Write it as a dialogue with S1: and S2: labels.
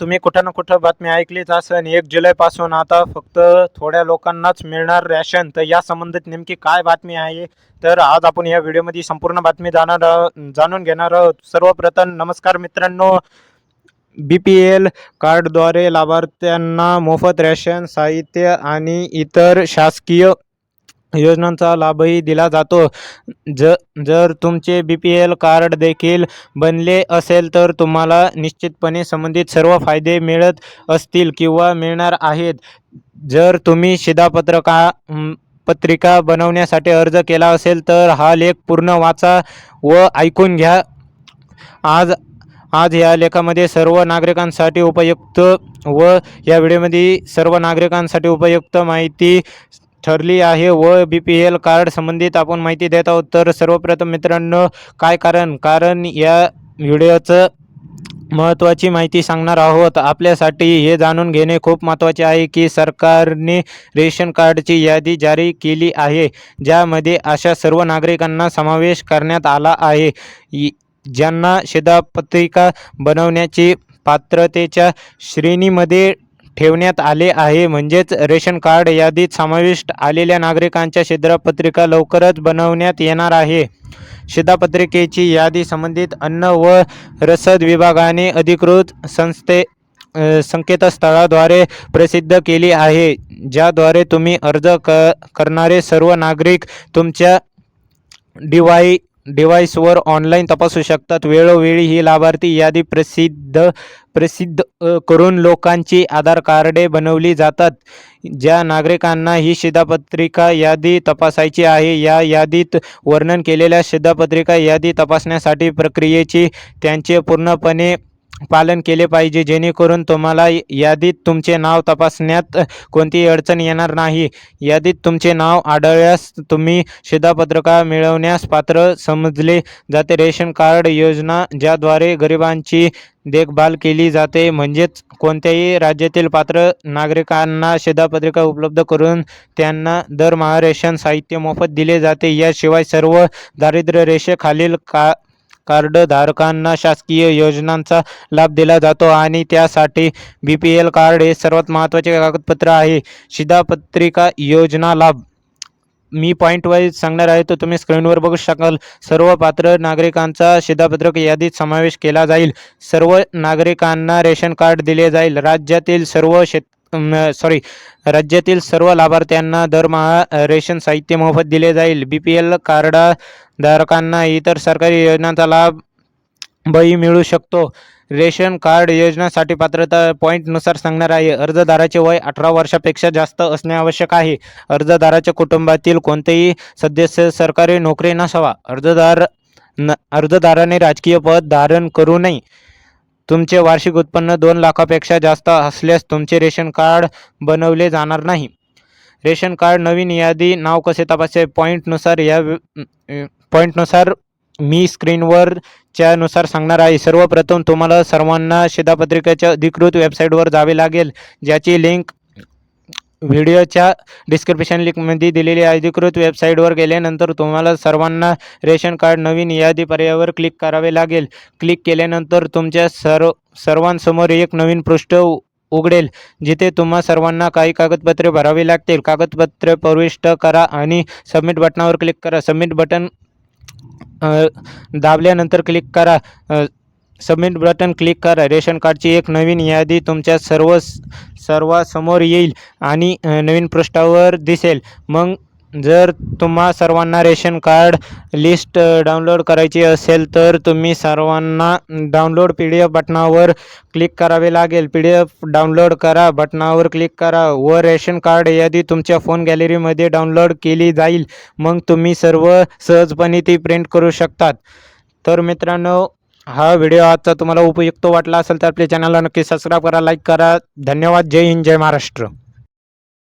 S1: तुम्ही कुठं ना कुठं बातमी ऐकलीच असन एक जुलैपासून आता फक्त थोड्या लोकांनाच मिळणार रॅशन. तर या संबंधित नेमकी काय बातमी आहे? तर आज आपण या व्हिडिओमध्ये संपूर्ण बातमी जाणार जाणून घेणार आहोत. सर्वप्रथम नमस्कार मित्रांनो. बी पी एल कार्डद्वारे लाभार्थ्यांना मोफत रॅशन साहित्य आणि इतर शासकीय योजनांचा लाभही दिला जातो. ज जर तुमचे बी पी एल कार्ड देखील बनले असेल तर तुम्हाला निश्चितपणे संबंधित सर्व फायदे मिळत असतील किंवा मिळणार आहेत. जर तुम्ही शिधापत्रका पत्रिका बनवण्यासाठी अर्ज केला असेल तर हा लेख पूर्ण वाचा व ऐकून घ्या. आज आज या लेखामध्ये सर्व नागरिकांसाठी उपयुक्त व या व्हिडिओमध्ये सर्व नागरिकांसाठी उपयुक्त माहिती ठरली आहे व बी पी एल कार्ड संबंधित आपण माहिती देत आहोत. तर सर्वप्रथम मित्रांनो काय कारण? कारण या व्हिडिओचं महत्त्वाची माहिती सांगणार आहोत. आपल्यासाठी हे जाणून घेणे खूप महत्त्वाचे आहे की सरकारने रेशन कार्डची यादी जारी केली आहे ज्यामध्ये अशा सर्व नागरिकांना समावेश करण्यात आला आहे. इ- ज्यांना शिधापत्रिका बनवण्याची पात्रतेच्या श्रेणीमध्ये ठेवण्यात आले आहे. म्हणजेच रेशन कार्ड यादीत समाविष्ट आलेल्या नागरिकांच्या शिधापत्रिका लवकरच बनवण्यात येणार आहे. शिधापत्रिकेची यादी संबंधित अन्न व रसद विभागाने अधिकृत संस्थे संकेतस्थळाद्वारे प्रसिद्ध केली आहे ज्याद्वारे तुम्ही अर्ज क करणारे सर्व नागरिक तुमच्या डिवाई डिव्हाइसवर ऑनलाईन तपासू शकतात. वेळोवेळी ही लाभार्थी यादी प्रसिद्ध प्रसिद्ध करून लोकांची आधार कार्डे बनवली जातात. ज्या नागरिकांना ही शिधापत्रिका यादी तपासायची आहे या यादीत वर्णन केलेल्या शिधापत्रिका यादी तपासण्यासाठी प्रक्रियेची त्यांचे पूर्णपणे पालन केले पाहिजे. जेणेकरून तुम्हाला यादीत तुमचे नाव तपासण्यात कोणतीही अडचण येणार नाही. यादीत तुमचे नाव आढळल्यास तुम्ही शिधापत्रका मिळवण्यास पात्र समजले जाते. रेशन कार्ड योजना ज्याद्वारे गरिबांची देखभाल केली जाते म्हणजेच कोणत्याही राज्यातील पात्र नागरिकांना शिधापत्रिका उपलब्ध करून त्यांना दरमहा रेशन साहित्य मोफत दिले जाते. याशिवाय सर्व दारिद्र्य रेषेखालील का कार्डधारकांना शासकीय योजनांचा लाभ दिला जातो आणि त्यासाठी बी पी एल कार्ड हे सर्वात महत्त्वाचे कागदपत्र आहे. शिधापत्रिका योजना लाभ. मी पॉईंट वाईज सांगणार आहे तो तुम्ही स्क्रीनवर बघू शकाल. सर्व पात्र नागरिकांचा शिधापत्रक यादीत समावेश केला जाईल. सर्व नागरिकांना रेशन कार्ड दिले जाईल. राज्यातील सर्व शेत सॉरी राज्यातील सर्व लाभार्थ्यांना दरमहा रेशन साहित्य मोफत दिले जाईल. बी पी एल कार्डधारकांना इतर सरकारी योजनांचा लाभ बही मिळू शकतो. रेशन कार्ड योजनासाठी पात्रता पॉईंटनुसार सांगणार आहे. अर्जदाराचे वय अठरा वर्षापेक्षा जास्त असणे आवश्यक आहे. अर्जदाराच्या कुटुंबातील कोणतेही सदस्य सरकारी नोकरी नसावा. अर्जदार न अर्जदाराने राजकीय पद धारण करू नये. तुमचे वार्षिक उत्पन्न दोन लाखापेक्षा जास्त असल्यास तुमचे रेशन कार्ड बनवले जाणार नाही. रेशन कार्ड नवीन यादी नाव कसे तपासायचे? पॉईंटनुसार या पॉईंटनुसार मी स्क्रीनवरच्या नुसार सांगणार आहे. सर्वप्रथम तुम्हाला सर्वांना शिधापत्रिकेच्या अधिकृत वेबसाईटवर जावे लागेल ज्याची लिंक व्हिडिओच्या डिस्क्रिप्शन लिंकमध्ये दिलेली अधिकृत वेबसाईटवर गेल्यानंतर तुम्हाला सर्वांना रेशन कार्ड नवीन यादी पर्यायावर क्लिक करावे लागेल. क्लिक केल्यानंतर तुमच्या सर्व सर्वांसमोर एक नवीन पृष्ठ उघडेल जिथे तुम्हा सर्वांना काही कागदपत्रे भरावी लागतील. कागदपत्रे प्रविष्ट करा आणि सबमिट बटनावर क्लिक करा. सबमिट बटन दाबल्यानंतर क्लिक करा. सबमिट बटन क्लिक करा. रेशन कार्डची एक नवीन यादी तुमच्या सर्व सर्वासमोर येईल आणि नवीन पृष्ठावर दिसेल. मग जर तुम्हा सर्वांना रेशन कार्ड लिस्ट डाउनलोड करायची असेल तर तुम्ही सर्वांना डाउनलोड पी डी एफ बटनावर क्लिक करावे लागेल. पी डी एफ डाउनलोड करा बटनावर क्लिक करा व रेशन कार्ड यादी तुमच्या फोन गॅलरीमध्ये डाउनलोड केली जाईल. मग तुम्ही सर्व सहजपणे ती प्रिंट करू शकतात. तर मित्रांनो हा व्हिडिओ आजचा तुम्हाला उपयुक्त वाटला असेल तर आपल्या चॅनलला नक्की सबस्क्राईब करा लाईक करा. धन्यवाद. जय हिंद जय महाराष्ट्र.